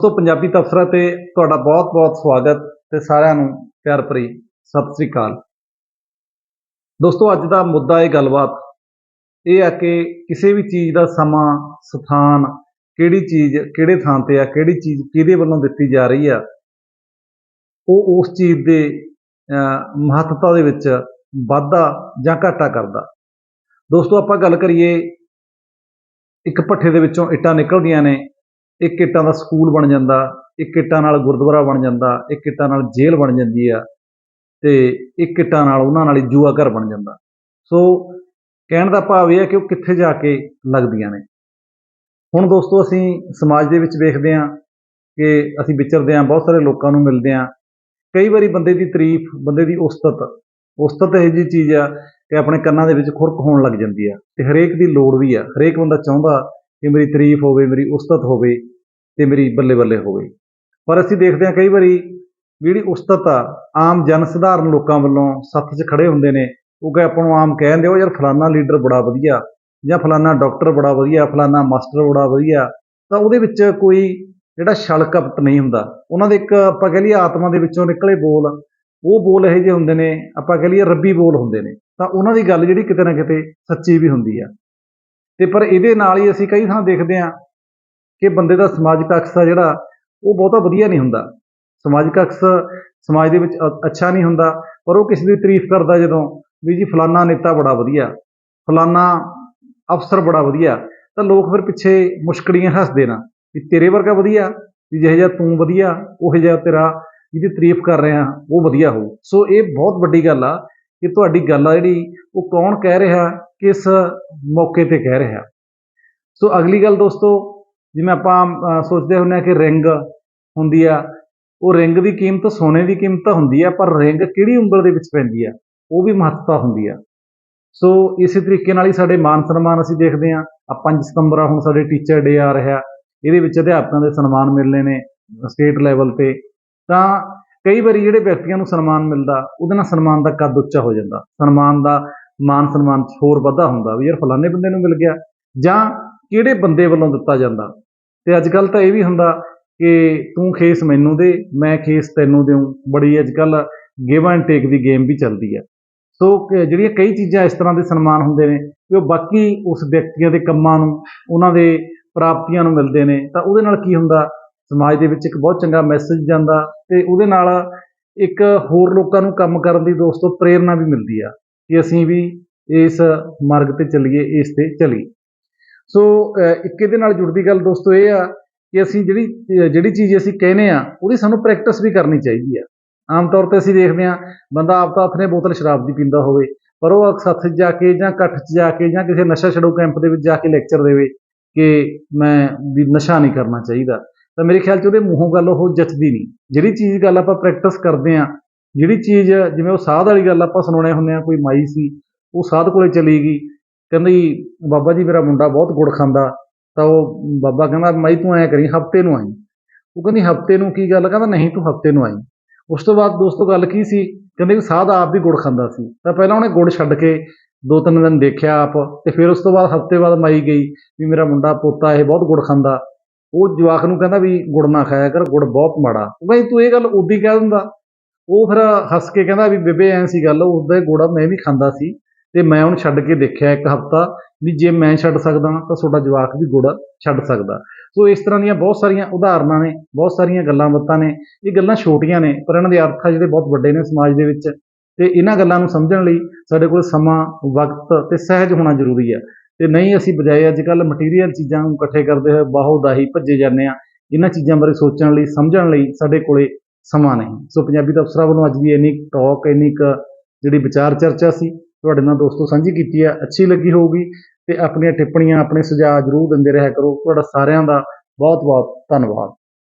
ਦੋਸਤੋ ਪੰਜਾਬੀ ਤਬਸਰਾ ਤੇ ਤੁਹਾਡਾ ਬਹੁਤ-ਬਹੁਤ ਸਵਾਗਤ ਤੇ ਸਾਰਿਆਂ ਨੂੰ ਪਿਆਰ ਭਰੀ ਸਤਿ ਸ੍ਰੀ ਅਕਾਲ। ਦੋਸਤੋ, ਅੱਜ ਦਾ ਮੁੱਦਾ ਇਹ ਗੱਲਬਾਤ। ਇਹ ਆ ਕਿ ਕਿਸੇ ਵੀ ਚੀਜ਼ ਦਾ ਸਮਾਂ, ਸਥਾਨ ਕਿਹੜੀ ਚੀਜ਼, ਕਿਹੜੇ ਥਾਂ ਤੇ ਆ, ਕਿਹੜੀ ਚੀਜ਼ ਕਿਹਦੇ ਵੱਲੋਂ ਦਿੱਤੀ ਜਾ ਰਹੀ ਆ, ਉਹ ਉਸ ਚੀਜ਼ ਦੇ ਮਹੱਤਤਾ ਦੇ ਵਿੱਚ ਵਾਧਾ ਜਾਂ ਘਾਟਾ ਕਰਦਾ। ਦੋਸਤੋ, ਆਪਾਂ ਗੱਲ ਕਰੀਏ, ਇੱਕ ਭੱਠੇ ਦੇ ਵਿੱਚੋਂ ਇੱਟਾਂ ਨਿਕਲਦੀਆਂ ਨੇ। ਇੱਕ ਇੱਟਾਂ ਦਾ ਸਕੂਲ ਬਣ ਜਾਂਦਾ, ਇੱਕ ਇੱਟਾਂ ਨਾਲ ਗੁਰਦੁਆਰਾ ਬਣ ਜਾਂਦਾ, ਇੱਕ ਇੱਟਾਂ ਨਾਲ ਜੇਲ੍ਹ ਬਣ ਜਾਂਦੀ ਆ ਤੇ ਇੱਕ ਇੱਟਾਂ ਨਾਲ ਉਹਨਾਂ ਨਾਲ ਹੀ ਜੂਆ ਘਰ ਬਣ ਜਾਂਦਾ। ਸੋ ਕਹਿਣ ਦਾ ਭਾਵ ਇਹ ਹੈ ਕਿ ਉਹ ਕਿੱਥੇ ਜਾ ਕੇ ਲੱਗਦੀਆਂ ਨੇ। ਹੁਣ ਦੋਸਤੋ ਅਸੀਂ ਸਮਾਜ ਦੇ ਵਿੱਚ ਵੇਖਦੇ ਹਾਂ ਕਿ ਅਸੀਂ ਵਿਚਰਦੇ ਹਾਂ, ਬਹੁਤ ਸਾਰੇ ਲੋਕਾਂ ਨੂੰ ਮਿਲਦੇ ਹਾਂ। ਕਈ ਵਾਰੀ ਬੰਦੇ ਦੀ ਤਾਰੀਫ, ਬੰਦੇ ਦੀ ਉਸਤਤ ਉਸਤਤ ਇਹ ਜੀ ਚੀਜ਼ ਆ ਕਿ ਆਪਣੇ ਕੰਨਾਂ ਦੇ ਵਿੱਚ ਖੁਰਕ ਹੋਣ ਲੱਗ ਜਾਂਦੀ ਆ ਤੇ ਹਰੇਕ ਦੀ ਲੋੜ ਵੀ ਆ। ਹਰੇਕ ਬੰਦਾ ਚਾਹੁੰਦਾ ਕਿ ਮੇਰੀ ਤਾਰੀਫ ਹੋਵੇ, ਮੇਰੀ ਉਸਤਤ ਹੋਵੇ। ਤੇ ਮੇਰੀ ਬੱਲੇ ਬੱਲੇ ਹੋਵੇ ਪਰ ਅਸੀਂ ਦੇਖਦੇ ਹਾਂ ਕਈ ਵਾਰੀ ਜਿਹੜੀ ਉਸਤਤ ਆ, ਆਮ ਜਨ ਸਧਾਰਨ ਲੋਕਾਂ ਵੱਲੋਂ ਸੱਥ 'ਚ ਖੜੇ ਹੁੰਦੇ ਨੇ, ਉਹ ਕਿ ਆਪਾਂ ਨੂੰ ਆਮ ਕਹਿੰਦੇ ਉਹ ਯਾਰ ਫਲਾਨਾ ਲੀਡਰ ਬੜਾ ਵਧੀਆ ਜਾਂ ਫਲਾਨਾ ਡਾਕਟਰ ਬੜਾ ਵਧੀਆ, ਫਲਾਨਾ ਮਾਸਟਰ ਬੜਾ ਵਧੀਆ, ਤਾਂ ਉਹਦੇ ਵਿੱਚ ਕੋਈ ਜਿਹੜਾ ਛਲ ਕਪਟ ਨਹੀਂ ਹੁੰਦਾ। ਉਹਨਾਂ ਦੇ ਇੱਕ ਆਪਾਂ ਕਹਿ ਲਈਏ ਆਤਮਾ ਦੇ ਵਿੱਚੋਂ ਨਿਕਲੇ ਬੋਲ, ਉਹ ਬੋਲ ਇਹੋ ਜਿਹੇ ਹੁੰਦੇ ਨੇ, ਆਪਾਂ ਕਹਿ ਲਈਏ ਰੱਬੀ ਬੋਲ ਹੁੰਦੇ ਨੇ, ਤਾਂ ਉਹਨਾਂ ਦੀ ਗੱਲ ਜਿਹੜੀ ਕਿਤੇ ਨਾ ਕਿਤੇ ਸੱਚੀ ਵੀ ਹੁੰਦੀ ਆ। ਤੇ ਪਰ ਇਹਦੇ ਨਾਲ ਹੀ ਅਸੀਂ ਕਈ ਥਾਂ ਦੇਖਦੇ ਹਾਂ ਕਿ ਬੰਦੇ ਦਾ ਸਮਾਜਿਕ ਅਕਸ ਆ ਜਿਹੜਾ, ਉਹ ਬਹੁਤਾ ਵਧੀਆ ਨਹੀਂ ਹੁੰਦਾ। ਸਮਾਜਿਕ ਅਕਸ ਸਮਾਜ ਦੇ ਵਿੱਚ ਅ- ਅੱਛਾ ਨਹੀਂ ਹੁੰਦਾ, ਪਰ ਉਹ ਕਿਸੇ ਦੀ ਤਾਰੀਫ ਕਰਦਾ ਜਦੋਂ ਵੀ ਜੀ ਫਲਾਨਾ ਨੇਤਾ ਬੜਾ ਵਧੀਆ, ਫਲਾਨਾ ਅਫਸਰ ਬੜਾ ਵਧੀਆ, ਤਾਂ ਲੋਕ ਫਿਰ ਪਿੱਛੇ ਮੁਸ਼ਕੜੀਆਂ ਹੱਸਦੇ ਨਾ, ਵੀ ਤੇਰੇ ਵਰਗਾ ਵਧੀਆ, ਵੀ ਜਿਹੋ ਜਿਹਾ ਤੂੰ ਵਧੀਆ, ਉਹ ਜਿਹਾ ਤੇਰਾ ਜਿਹਦੀ ਤਾਰੀਫ ਕਰ ਰਿਹਾ, ਉਹ ਵਧੀਆ ਹੋਊ। ਸੋ ਇਹ ਬਹੁਤ ਵੱਡੀ ਗੱਲ ਆ ਕਿ ਤੁਹਾਡੀ ਗੱਲ ਆ ਜਿਹੜੀ, ਉਹ ਕੌਣ ਕਹਿ ਰਿਹਾ, ਕਿਸ ਮੌਕੇ ਤੇ ਕਹਿ ਰਿਹਾ। ਸੋ ਅਗਲੀ ਗੱਲ ਦੋਸਤੋ ਜਿਵੇਂ ਆਪਾਂ ਸੋਚਦੇ ਹੁੰਦੇ ਆ ਕਿ ਰਿੰਗ ਹੁੰਦੀ ਆ, ਉਹ ਰਿੰਗ ਦੀ ਕੀਮਤ ਸੋਨੇ ਦੀ ਕੀਮਤ ਤਾਂ ਹੁੰਦੀ ਆ, ਪਰ ਰਿੰਗ ਕਿਹੜੀ ਉਂਗਲ ਦੇ ਵਿੱਚ ਪੈਂਦੀ ਆ? ਉਹ ਵੀ ਮਹੱਤਤਾ ਹੁੰਦੀ ਆ। ਸੋ ਇਸੇ ਤਰੀਕੇ ਨਾਲ ਹੀ ਸਾਡੇ ਮਾਨ ਸਨਮਾਨ ਅਸੀਂ ਦੇਖਦੇ ਆ ਆ 5 ਸਤੰਬਰ ਹੁਣ ਸਾਡੇ ਟੀਚਰ ਡੇ ਆ ਰਿਹਾ। ਇਹਦੇ ਵਿੱਚ ਅਧਿਆਪਕਾਂ ਦੇ ਸਨਮਾਨ ਮਿਲਨੇ ਨੇ ਸਟੇਟ ਲੈਵਲ ਤੇ। ਤਾਂ ਕਈ ਵਾਰੀ ਜਿਹੜੇ ਵਿਅਕਤੀਆਂ ਨੂੰ ਸਨਮਾਨ ਮਿਲਦਾ, ਉਹਦੇ ਨਾਲ ਸਨਮਾਨ ਦਾ ਕੱਦ ਉੱਚਾ ਹੋ ਜਾਂਦਾ। ਸਨਮਾਨ ਦਾ ਮਾਨ ਸਨਮਾਨ 'ਚ ਹੋਰ ਵਾਧਾ ਹੁੰਦਾ ਵੀ ਯਾਰ ਫਲਾਣੇ ਬੰਦੇ ਨੂੰ ਮਿਲ ਗਿਆ। ਜਾਂ ਕਿਹੜੇ ਬੰਦੇ ਵੱਲੋਂ ਦਿੱਤਾ ਜਾਂਦਾ? ਤੇ ਅੱਜ ਕੱਲ ਤਾਂ ਇਹ ਵੀ ਹੁੰਦਾ ਕਿ ਤੂੰ ਖੇਸ ਮੈਨੂੰ ਦੇ, ਮੈਂ ਖੇਸ ਤੈਨੂੰ ਦੇਉਂ ਬੜੀ ਅੱਜ ਕੱਲ ਗਿਵ ਐਂਡ ਟੇਕ ਦੀ ਗੇਮ ਵੀ ਚੱਲਦੀ ਹੈ ਸੋ ਜਿਹੜੀਆਂ ਕਈ ਚੀਜ਼ਾਂ ਇਸ ਤਰ੍ਹਾਂ ਦੇ ਸਨਮਾਨ ਹੁੰਦੇ ਨੇ, ਕਿ ਉਹ ਬਾਕੀ ਉਸ ਵਿਅਕਤੀਆਂ ਦੇ ਕੰਮਾਂ ਨੂੰ, ਉਹਨਾਂ ਦੇ ਪ੍ਰਾਪਤੀਆਂ ਨੂੰ ਮਿਲਦੇ ਨੇ, ਤਾਂ ਉਹਦੇ ਨਾਲ ਕੀ ਹੁੰਦਾ? ਸਮਾਜ ਦੇ ਵਿੱਚ ਇੱਕ ਬਹੁਤ ਚੰਗਾ ਮੈਸੇਜ ਜਾਂਦਾ ਤੇ ਉਹਦੇ ਨਾਲ ਇੱਕ ਹੋਰ ਲੋਕਾਂ ਨੂੰ ਕੰਮ ਕਰਨ ਦੀ ਦੋਸਤੋ ਪ੍ਰੇਰਣਾ ਵੀ ਮਿਲਦੀ ਆ ਕਿ ਅਸੀਂ ਵੀ ਇਸ ਮਾਰਗ ਤੇ ਚੱਲੀਏ, ਇਸ ਤੇ ਚੱਲੀਏ। ਸੋ ਇੱਕ ਇਹਦੇ ਨਾਲ ਜੁੜਦੀ ਗੱਲ ਦੋਸਤੋ ਇਹ ਆ ਕਿ ਅਸੀਂ ਜਿਹੜੀ ਜਿਹੜੀ ਚੀਜ਼ ਅਸੀਂ ਕਹਿੰਦੇ ਆ, ਉਹਦੀ ਸਾਨੂੰ ਪ੍ਰੈਕਟਿਸ ਵੀ ਕਰਨੀ ਚਾਹੀਦੀ ਆ। ਆਮ ਤੌਰ ਤੇ ਅਸੀਂ ਦੇਖਦੇ ਆ, ਬੰਦਾ ਆਪ ਤਾਂ ਹੱਥ ਨੇ ਬੋਤਲ ਸ਼ਰਾਬ ਦੀ ਪੀਂਦਾ ਹੋਵੇ, ਪਰ ਉਹ ਸੱਥ 'ਚ ਜਾ ਕੇ ਜਾਂ ਇਕੱਠ 'ਚ ਜਾ ਕੇ ਜਾਂ ਕਿਸੇ ਨਸ਼ਾ ਛਡੋ ਕੈਂਪ ਦੇ ਵਿੱਚ ਜਾ ਕੇ ਲੈਕਚਰ ਦੇਵੇ ਕਿ ਮੈਂ ਵੀ ਨਸ਼ਾ ਨਹੀਂ ਕਰਨਾ ਚਾਹੀਦਾ। ਤਾਂ ਮੇਰੇ ਖਿਆਲ 'ਚ ਉਹਦੇ ਮੂੰਹੋਂ ਗੱਲ ਉਹ ਜੱਚਦੀ ਨਹੀਂ। ਜਿਹੜੀ ਚੀਜ਼ ਗੱਲ ਆਪਾਂ ਪ੍ਰੈਕਟਿਸ ਕਰਦੇ ਆ, ਜਿਹੜੀ ਚੀਜ਼ ਜਿਵੇਂ ਉਹ ਸਾਧ ਵਾਲੀ ਗੱਲ ਆਪਾਂ ਸੁਣਾਉਣੇ ਹੁੰਦੇ ਆ, ਕੋਈ ਮਾਈ ਸੀ, ਉਹ ਸਾਧ ਕੋਲੇ ਚਲੀ ਗਈ ਕਹਿੰਦੀ, ਬਾਬਾ ਜੀ ਮੇਰਾ ਮੁੰਡਾ ਬਹੁਤ ਗੁੜ ਖਾਂਦਾ। ਤਾਂ ਉਹ ਬਾਬਾ ਕਹਿੰਦਾ, ਮਾਈ ਤੂੰ ਐਂ ਕਰੀ, ਹਫ਼ਤੇ ਨੂੰ ਆਈ। ਉਹ ਕਹਿੰਦੀ, ਹਫ਼ਤੇ ਨੂੰ ਕੀ ਗੱਲ? ਕਹਿੰਦਾ, ਨਹੀਂ ਤੂੰ ਹਫ਼ਤੇ ਨੂੰ ਆਈ। ਉਸ ਤੋਂ ਬਾਅਦ ਦੋਸਤੋ ਗੱਲ ਕੀ ਸੀ? ਕਹਿੰਦੇ ਕਿ ਸਾਧ ਆਪ ਵੀ ਗੁੜ ਖਾਂਦਾ ਸੀ। ਤਾਂ ਪਹਿਲਾਂ ਉਹਨੇ ਗੁੜ ਛੱਡ ਕੇ ਦੋ ਤਿੰਨ ਦਿਨ ਦੇਖਿਆ ਆਪ, ਤੇ ਫਿਰ ਉਸ ਤੋਂ ਬਾਅਦ ਹਫ਼ਤੇ ਬਾਅਦ ਮਾਈ ਗਈ ਵੀ ਮੇਰਾ ਮੁੰਡਾ, ਪੋਤਾ ਇਹ ਬਹੁਤ ਗੁੜ ਖਾਂਦਾ। ਉਹ ਜਵਾਕ ਨੂੰ ਕਹਿੰਦਾ ਵੀ ਗੁੜ ਨਾ ਖਾਇਆ ਕਰ, ਗੁੜ ਬਹੁਤ ਮਾੜਾ। ਉਹ ਕਹਿੰਦੀ, ਤੂੰ ਇਹ ਗੱਲ ਉਦੋਂ ਹੀ ਕਹਿ ਦਿੰਦਾ। ਉਹ ਫਿਰ ਹੱਸ ਕੇ ਕਹਿੰਦਾ ਵੀ ਬੇਬੇ ਐਂ ਸੀ ਗੱਲ ਉਸਦਾ ਗੁੜ ਮੈਂ ਵੀ ਖਾਂਦਾ ਸੀ। ਤੇ ਮੈਂ ਉਹਨੂੰ ਛੱਡ ਕੇ ਦੇਖਿਆ ਇੱਕ ਹਫਤਾ ਵੀ ਜੇ ਮੈਂ ਛੱਡ ਸਕਦਾ ਤਾਂ ਤੁਹਾਡਾ ਜਵਾਕ ਵੀ ਗੁੜ ਛੱਡ ਸਕਦਾ। ਸੋ ਇਸ ਤਰ੍ਹਾਂ ਦੀਆਂ ਬਹੁਤ ਸਾਰੀਆਂ ਉਦਾਹਰਨਾਂ ਨੇ, ਬਹੁਤ ਸਾਰੀਆਂ ਗੱਲਾਂ ਬਾਤਾਂ ਨੇ, ਇਹ ਗੱਲਾਂ ਛੋਟੀਆਂ ਨੇ, ਪਰ ਇਹਨਾਂ ਦੇ ਅਰਥ ਆ ਜਿਹੜੇ ਬਹੁਤ ਵੱਡੇ ਨੇ ਸਮਾਜ ਦੇ ਵਿੱਚ ਤੇ ਇਹਨਾਂ ਗੱਲਾਂ ਨੂੰ ਸਮਝਣ ਲਈ ਸਾਡੇ ਕੋਲ ਸਮਾਂ, ਵਕਤ ਤੇ ਸਹਿਜ ਹੋਣਾ ਜ਼ਰੂਰੀ ਹੈ ਤੇ ਨਹੀਂ ਅਸੀਂ ਬਜਾਏ ਅੱਜ ਕੱਲ ਮਟੀਰੀਅਲ ਚੀਜ਼ਾਂ ਨੂੰ ਇਕੱਠੇ ਕਰਦੇ ਹੋਏ ਬਾਹੋ ਦਾਹੀ ਭੱਜੇ ਜਾਂਦੇ ਆ, ਇਹਨਾਂ ਚੀਜ਼ਾਂ ਬਾਰੇ ਸੋਚਣ ਲਈ, ਸਮਝਣ ਲਈ ਸਾਡੇ ਕੋਲੇ ਸਮਾਂ ਨਹੀਂ। ਸੋ ਪੰਜਾਬੀ ਦਾ ਅਫਸਰਾਂ ਵੱਲੋਂ ਅੱਜ ਦੀ ਇੰਨੀ ਟਾਕ ਇੰਨੀ ਕੁ ਜਿਹੜੀ ਵਿਚਾਰ ਚਰਚਾ ਸੀ ਤੁਹਾਡੇ ਨਾਲ ਦੋਸਤੋ ਸਾਂਝੀ ਕੀਤੀ ਹੈ ਅੱਛੀ ਲੱਗੀ ਹੋਊਗੀ ਤੇ ਆਪਣੀਆਂ ਟਿੱਪਣੀਆਂ ਆਪਣੇ ਸੁਝਾਅ ਜ਼ਰੂਰ ਦਿੰਦੇ ਰਿਹਾ ਕਰੋ। ਤੁਹਾਡਾ ਸਾਰਿਆਂ ਦਾ ਬਹੁਤ ਬਹੁਤ ਧੰਨਵਾਦ।